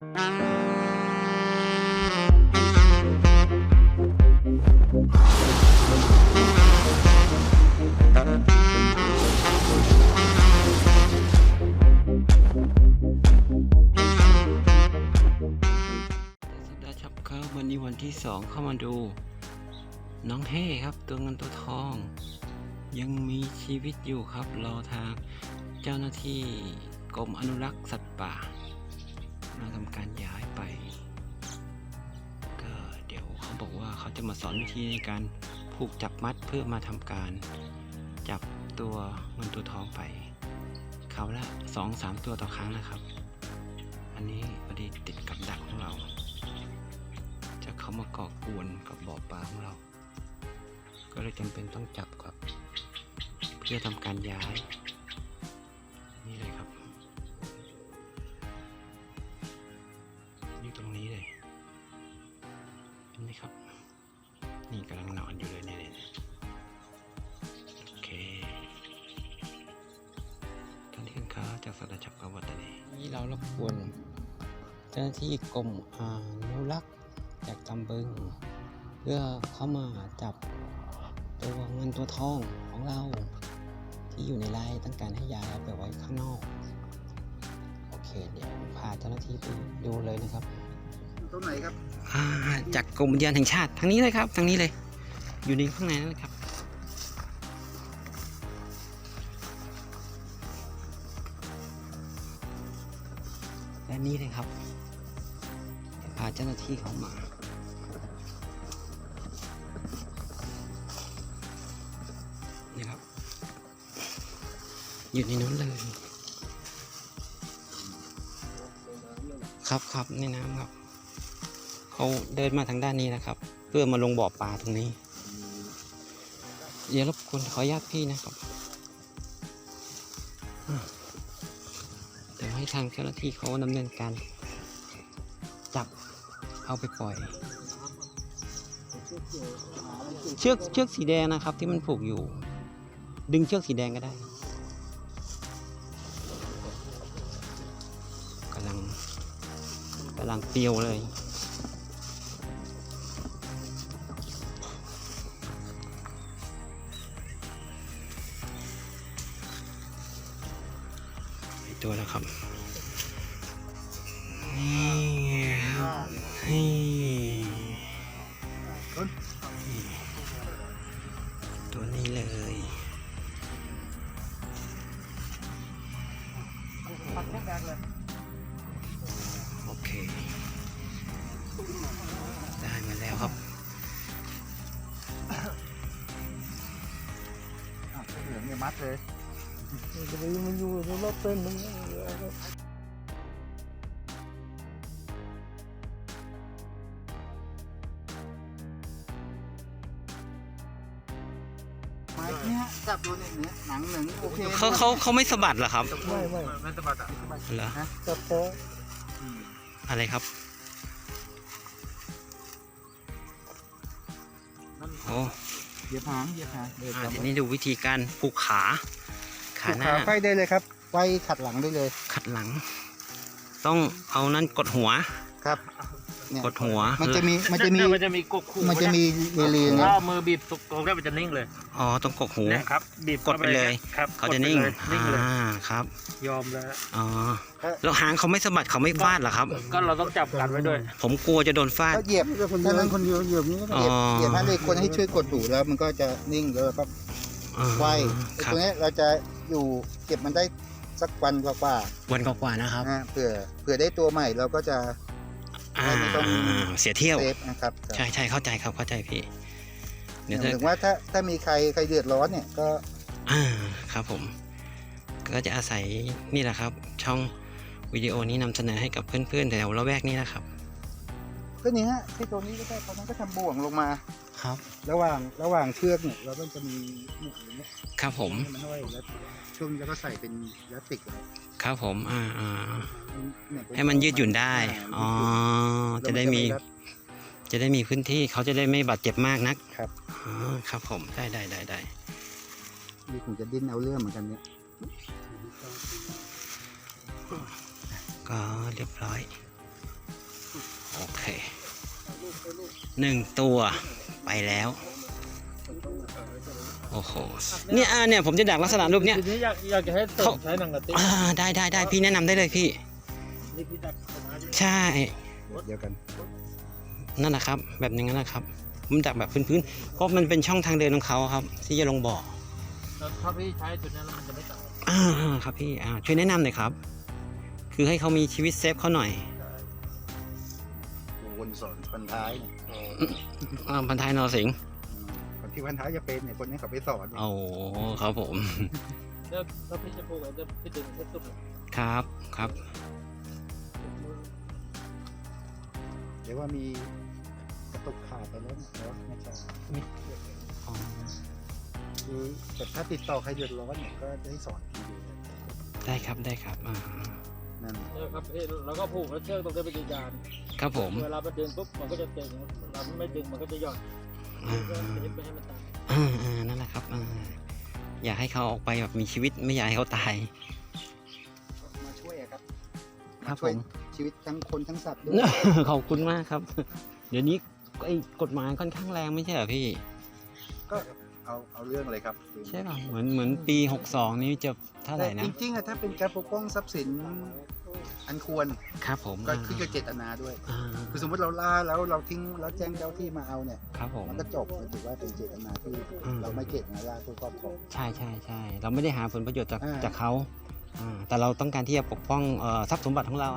สุดาช็อปครับวันนี้วันที่สองเข้ามาดู น้องเฮ่ครับตัวเงินตัวทอง ยังมีชีวิตอยู่ครับรอทางเจ้าหน้าที่กรมอนุรักษ์สัตว์ป่า มาทำการย้ายไป ก็เดี๋ยวเขาบอกว่าเขาจะมาสอนวิธีในการผูกจับมัดเพื่อมาทำการจับตัวเงินตัวทองไป เขาละสองสามตัวต่อครั้งนะครับ อันนี้พอดีติดกับดักของเรา จะเขามาก่อกวนกับบ่อปลาของเรา ก็เลยจำเป็นต้องจับครับ เพื่อทำการย้าย นี่เลยครับ นี่กำลังนอนอยู่เลยเนี่ยโอเคตอนนี้คุณค้าจากสตาจับกวัตนีนี่เรารบกวนเจ้าหน้าที่กรมอนุรักษ์จากตำบึง เพื่อเข้ามาจับตัวเงินตัวทองของเราที่อยู่ในไร่ต้องการให้ย้ายไปไว้ข้างนอก โอเค เดี๋ยวพาเจ้าหน้าที่ไปดูเลยนะครับ ตรงไหนครับอ่าจากกรมอุทยานแห่งชาติทางนี้เลยครับทางนี้เลย อยู่ในข้างในนั่นเลยครับและนี่เลยครับพาเจ้าหน้าที่เขามานี่ครับอยู่ในนู้นเลยครับครับในน้ำครับ เขาเดินมาทางด้านนี้นะครับ เพื่อมาลงบ่อปลาตรงนี้ เดี๋ยวรบกวนขออนุญาตพี่นะครับเดี๋ยวให้ทางเจ้าหน้าที่เขาดำเนินการจับเอาไปปล่อย เชือกเชือกสีแดงนะครับ ที่มันผูกอยู่ ดึงเชือกสีแดงก็ได้กำลังกำลังเปรียวเลย ตัวแล้วครับ นี่ครับนี่ตัวนี้เลยโอเค ได้มาแล้วครับเหลือเนี่ยมัดเลย มันอยู่ในรถเต้นมันไม้เนี้ยจับดูเนี่ยเนี้ยหนังหนึ่งโอเคเขาเขาเขาไม่สะบัดเหรอครับ ไม่ไม่ไม่สะบัดอะเหรอจับพออะไรครับโอ้เหยียบหางเหยียบหางเดี๋ยวอ่าจับทีนี้ดูวิธีการผูกขา ขาหน้าขาไฟได้เลยครับไฟขัดหลังได้เลย ขัดหลัง ต้องเอานั้นกดหัวครับเนี่ยกดหัว มันจะมีมันจะมีมันจะมีกกขู่มันจะมีเรลีถ้าเนี่ยเอามือบีบตรงได้มันจะนิ่งเลยอ๋อต้องกดหูเนี่ยครับ บีบกดไปเลยครับเขาจะกดไปนิ่งลยนิ่งเลยอ่าครับ ยอมแล้วอ๋อแล้วหางเขาไม่สะบัดเขาไม่ฟาดเหรอครับ ก็เราต้องจับกันไว้ด้วย ผมกลัวจะโดนฟาดก็เหยียบถ้านั้นคนเดียวเหยียบนี้ก็เหยียบอ๋อเหยียบให้เลยคนให้ช่วยกดหูแล้วมันก็จะนิ่งแล้วก็อ่าไฟไอ้ครับตัวเนี้ยเราจะ อยู่เก็บมันได้สักวันกว่าวันกว่าๆนะครับๆนะเผื่อเผื่อได้ตัวใหม่เราก็จะ อ่าไม่ต้องเสียเที่ยว เซฟนะครับใช่ใช่เข้าใจครับเข้าใจพี่เดี๋ยวถ้าถึงว่าถ้าถ้ามีใครใครเดือดร้อนเนี่ยก็อ่าครับผม ก็จะอาศัยนี่แหละครับ ช่องวิดีโอนี้นำเสนอให้กับเพื่อนๆแถวละแวกนี้นะครับ ก็เนี้ยที่ตัวนี้ก็ได้ตอนนั้นก็ทำบ่วงลงมา ครับ ระหว่างระหว่างเชือกเนี่ยเราก็จะมีหมุดอย่างเงี้ยครับผม ให้มันห้อยแล้วช่วงนี้เราก็ใส่เป็นพลาสติกไว้ครับผม อ่าอ่าเนี่ยเป็ให้มันยืดหยุ่นได้ อ๋อจะได้มีแล้วนจะได้มีพื้นที่เขาจะได้ไม่บาดเจ็บมากนักครับ อ๋อครับผม ได้ได้ได้ได้จะมีคงจะดิ้นเอาเรื่องเหมือนกันเนี่ย ก็เรียบร้อย โอเคหนึ่งตัวไปแล้ว โอ้โห เนี่ยอ่าเนี่ยผมจะดักลักษณะรูปเนี้ย ทีนี้อยากอยากจะให้เสริเขามใช้หนังกระติกอ่าได้ได้ได้พี่แนะนำได้เลยพี่ นี่พี่ดักสมาธิใช่ เดียวกัน นั่นนะครับ แบบนี้นะครับ ผมดักแบบพื้นๆเพราะมันเป็นช่องทางเดินของเขาครับ ที่จะลงบ่อแล้วถ้าพี่ใช้จุดนี้แล้วมันจะไม่ตาย อ่าครับพี่อ่าช่วยแนะนำหน่อยครับ คือให้เขามีชีวิตเซฟเขาหน่อย วนสอนพันท้ายเนี่ยอ่าพันท้ายนรสิงห์อืมคนที่พันท้ายจะเป็นเนี่ยคนนี้เขาไปสอนเนี่ยโอ้ครับผม แล้วถ้าพี่จะพูดอะไรจะพี่ดึงให้สุดเลยครับครับ เดี๋ยวว่ามีกระตุกขาดไปแล้วเนี่ยแต่ว่าไม่ใช่อ๋อคือแต่ถ้าติดต่อใครเดือดร้อนเนี่ยก็จะให้สอนทีเดียวได้ครับได้ครับอ่านั่นเนี่ยครับพี่แล้วก็ผูกแล้วเชือกตรงนี้เป็นยาน ครับผม เวลาไปดึงปุ๊บมันก็จะตึงเราไม่ดึงมันก็จะหย่อนอ่าเพื่อจะไม่ให้มันตายอ่าอ่านั่นแหละครับอ่าอยากให้เขาออกไปแบบมีชีวิตไม่อยากให้เขาตาย มาช่วยอะครับครับช่วยผม ชีวิตทั้งคนทั้งสัตว์ด้วย ขอบคุณมากครับ เดี๋ยวนี้ไอ้กฎหมายค่อนข้างแรงไม่ใช่เหรอพี่ ก็เอาเอาเรื่องเลยครับใช่ป่ะเหมือนเหมือนปี 62 นี้จะเท่าไหร่แต่นะ จริงๆอะถ้าเป็นการปกป้องทรัพย์สิน อันควรครับผมก็ขึ้นกับเจตนาด้วยอ่าคือสมมติเราล่าแล้วเราทิ้งแล้วแจ้งเจ้าที่มาเอาเนี่ยครับผม มันก็จบมันถือว่าเป็นเจตนาที่อืม เราไม่เจตนาล่าเพื่อครอบครอง ใช่ใช่ใช่เราไม่ได้หาผลประโยชน์จากอ่า จากเขาอ่าแต่เราต้องการที่จะปกป้องเอ่อทรัพย์สมบัติของเรา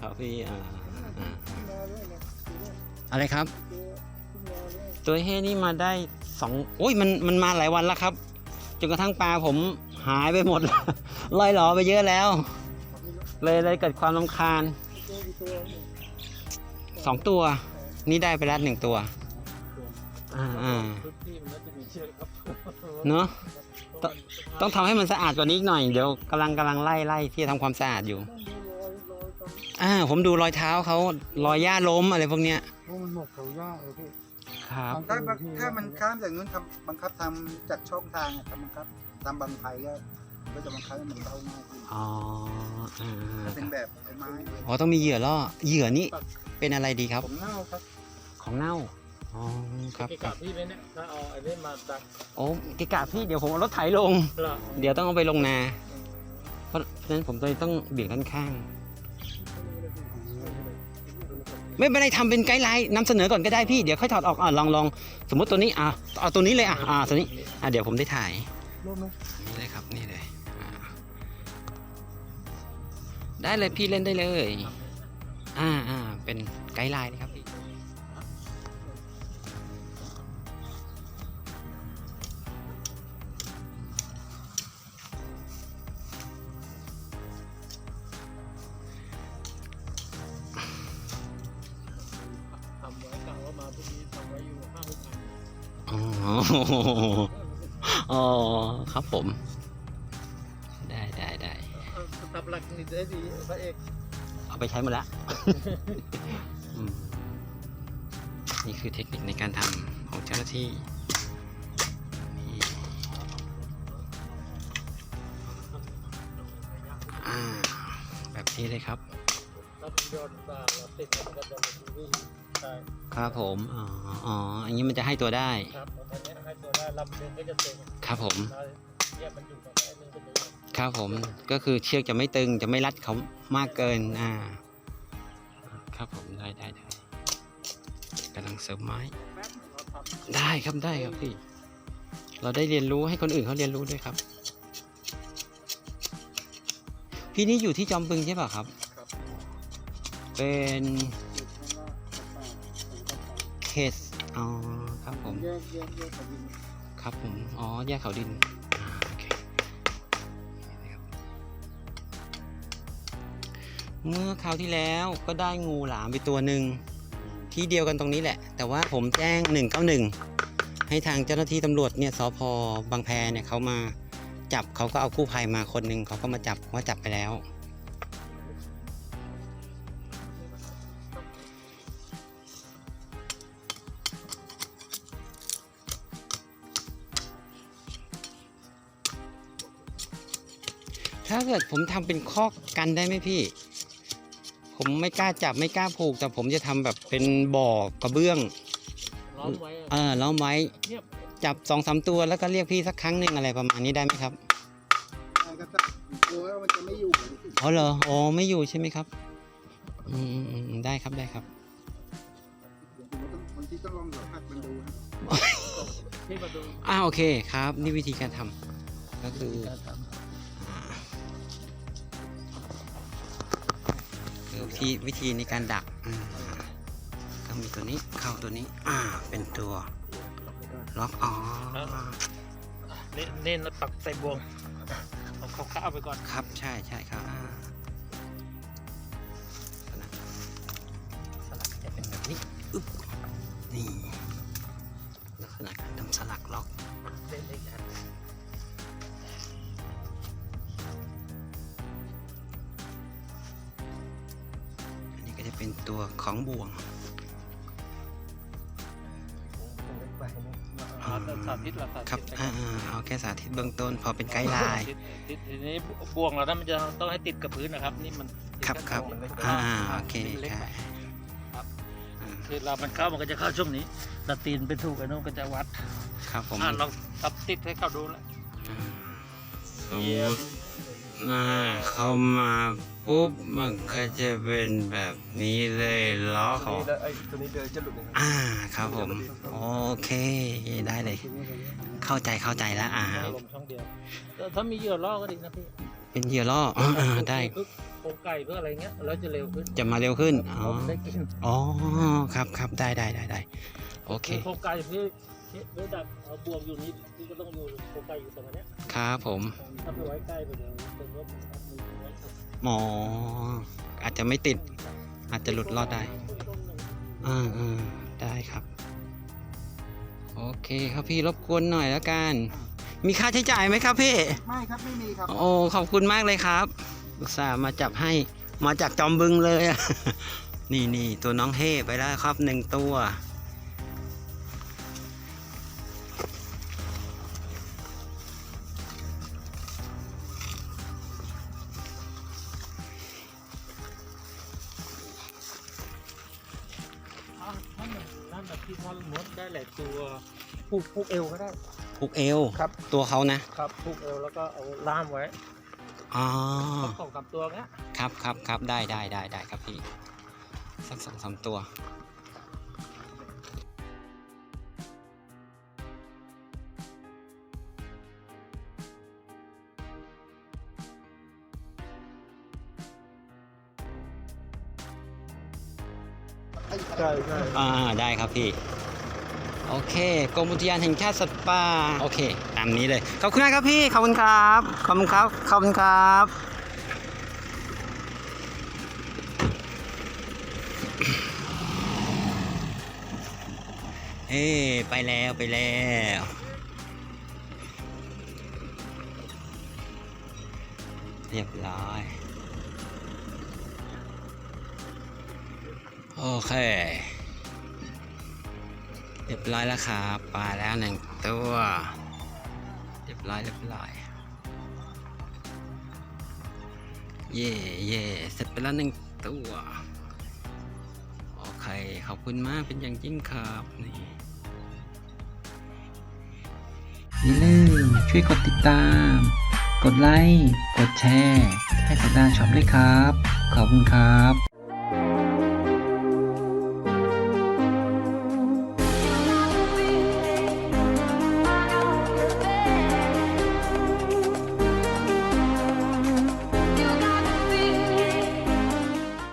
ครับพี่อ่าอ่าอะไรครับ ตัวเฮนี่มาได้สองโอ้ยมันมันมาหลายวันแล้วครับจนกระทั่งปลาผมหายไปหมดลอยหลอไปเยอะแล้ว เลยเลยเกิดความรำคาญสองตัว นี่ได้ไปแล้วหนึ่งตัวอ่าอ่าเนอะต้องต้องทำให้มันสะอาดกว่านี้อีกหน่อย เดี๋ยวกำลังกำลังไล่ไล่ที่ทำความสะอาดอยู่ อ่า ผมดูรอยเท้าเขารอยหญ้าล้มอะไรพวกเนี้ยมันหมดเขายาเลยพี่ ครับถ้าถ้ามันข้ามจากนู้นทำบังคับทำจากช่องทางอะทำบังคับตามบางไพก็ก็จะบังคับให้มันเข้าง่ายขึ้นอ๋ออ่าถ้าเป็นแบบไอ้ไม้อ๋อต้องมีเหยื่อล่อเหยื่อนี่เป็นอะไรดีครับ ผมเน่าครับของเน่าอ๋อครับเกะกะพี่เลยเนี่ยถ้าเอาไอ้นี่มาดักโอ้เกะกะพี่เดี๋ยวผมเอารถไถลงละเดี๋ยวต้องเอาไปลงนา เพราะฉะนั้นผมเลยต้องเบี่ยงด้านข้าง ไม่เป็นไรทำเป็นไกด์ไลน์นำเสนอก่อนก็ได้พี่เดี๋ยวค่อยถอดออกอะลองลองสมมติตัวนี้อะเอาตัวนี้เลยอะอ่าตัวนี้อะเดี๋ยวผมได้ถ่ายรูปไหมนี่เลยครับนี่เลยอ่าได้เลยพี่เล่นได้เลย อ่าอ่าเป็นไกด์ไลน์นะครับ อ๋ออ๋อครับผม ได้ได้ได้ตับหลักนี่ได้ดีพระเอก เอาไปใช้หมดละอืมนี่คือเทคนิคในการทำของเจ้าหน้าที่นี่อ่าแบบนี้เลยครับ ถ้าเป็นยอดตาเราติดมันก็จะมีวิ่งได้ครับผม อ๋ออ๋ออันนี้มันจะให้ตัวได้ ครับอันนี้ให้ตัวได้ลำเลียงก็จะเต็มครับผมแล้วเนี่ยมันอยู่ตรงนี้มันก็จะครับผม ก็คือเชือกจะไม่ตึงจะไม่รัดเขามากเกิน อ่า ครับผมได้ได้ได้กำลังเสริมไม้ แป๊บนึงเราทำได้ครับได้ครับพี่ เราได้เรียนรู้ให้คนอื่นเขาเรียนรู้ด้วยครับ พี่นี่อยู่ที่จอมบึงใช่ป่ะครับ ครับ เป็น เคสอ๋อครับผมแยกแยกแยกกับวินครับผมอ๋อแยกเขาดินอ่าโอเคเมื่อคราวที่แล้วก็ได้งูหลามไปตัวหนึ่งที่เดียวกันตรงนี้แหละ แต่ว่าผมแจ้ง 191 ให้ทางเจ้าหน้าที่ตำรวจเนี่ยสพบางแพเนี่ยเขามาจับเขาก็เอากู้ภัยมาคนหนึ่งเขาก็มาจับว่าจับไปแล้วาเกิดผมทำเป็นคอกกันได้ไหมพี่ ผมไม่กล้าจับไม่กล้าผูก แต่ผมจะทำแบบเป็นบ่อกระเบื้องล้อมไว้เออล้อมไว้เงียบจับสองสามตัวแล้วก็เรียกพี่สักครั้งหนึ่งอะไรประมาณนี้ได้ไหมครับใช่ครับถ้ากลัวว่ามันจะไม่อยู่อ๋อเหรออ๋อไม่อยู่ใช่ไหมครับ อืมอืมอืมได้ครับได้ครับบางทีต้องลองสัมผัสมันดูนะที่มาดูอ่าโอเคครับ นี่วิธีการทำก็คือ การทคือวิธีวิธีในการดักอืมก็มีตัวนี้เข้าตัวนี้ อ่า เป็นตัวล็อกอ๋อำนี่นี่นะปักใส่บวงเอาเขาข้าวไปก่อนครับใช่ใช่ครับอ่าสลักสลักจะเป็นแบบนี้อึ๊บนี่ลักษณะการทำสลักล็อกเล่นๆกันอัน องบ่วงเอาแต่สาธิตละสาธิตครับไปอ่าอ่าเอาแค่สาธิตเบื้องต้น พอเป็นไกด์ไลน์ติดติดทีนี้บ่วงเราถ้ามันจะต้องให้ติดกับพื้นนะครับ นี่มันติดครับกัครับมันไม่อ่าได้โอเคมันเล็กใช่ไปอ่าคือเรามันเข้ามันก็จะเข้าช่วงนี้เราตีนไปถูกไอ้นู้นก็จะวัดครับผมอ่าลองตับติดให้เขาดูแล้วสมมติ อ่าเข้ามาปุ๊บมันก็จะเป็นแบบนี้เลยล้อของไอ้ตัวนี้เดินจะหลุดนะครับอ่าครับผม โอเคได้เลย เข้าใจเข้าใจแล้วอ่าลมช่องเดียวแต่ถ้ามีเหยื่อล่อก็ดีนะพี่เป็นเหยื่อล่ออ่าอ่าได้เพื่อโครงไก่เพื่ออะไรเงี้ยแล้วจะเร็วขึ้นจะมาเร็วขึ้นอ๋อผมได้กินอ๋อครับครับได้ได้ได้ได้โอเคโครงไก่พี่พี่ พี่ดักเอาบวกอยู่นี่พี่ก็ต้องอยู่โครงไก่อยู่ตรงนี้ครับผมถ้าไปไว้ใกล้ไปเดี๋ยวเป็นรถมีไว้ครับหมออาจจะไม่ติด อาจจะหลุดรอดได้อ่าอ่าได้ครับ โอเคครับพี่รบกวนหน่อยแล้วกัน มีค่าใช้จ่ายไหมครับพี่ ไม่ครับไม่มีครับ โอ้ขอบคุณมากเลยครับอุตส่าห์มาจับให้มาจากจอมบึงเลยอะ นี่นี่ตัวน้องเฮ่ไปแล้วครับหนึ่งตัว ที่ท่อนมดได้หลายตัวผูกผูกเอวก็ได้ ผูกเอวครับ ตัวเขานะครับผูกเอวแล้วก็เอาล่ามไว้อ๋อสักสองสามตัวเงี้ยครับครับครับได้ได้ได้ได้ครับพี่สักสองสามตัว ใช่ใช่อ่าได้ครับพี่ โอเคกรมอุทยานแห่งชาติสัตว์ป่าโอเค ตามนี้เลยขอบคุณมากครับพี่ขอบคุณครับขอบคุณครับขอบคุณครับเอ้ไปแล้วไปแล้วเรียบร้อย โอเค เรียบร้อยแล้วครับปลาแล้วหนึ่งตัว เรียบร้อยเรียบร้อยเย่เย่เสร็จไปแล้วหนึ่งตัว โอเค ขอบคุณมากเป็นอย่างยิ่งครับนี่อย่าลืมช่วยกดติดตาม กดไลค์ กดแชร์ ให้สัปดาห์ช็อปด้วยครับ ขอบคุณครับ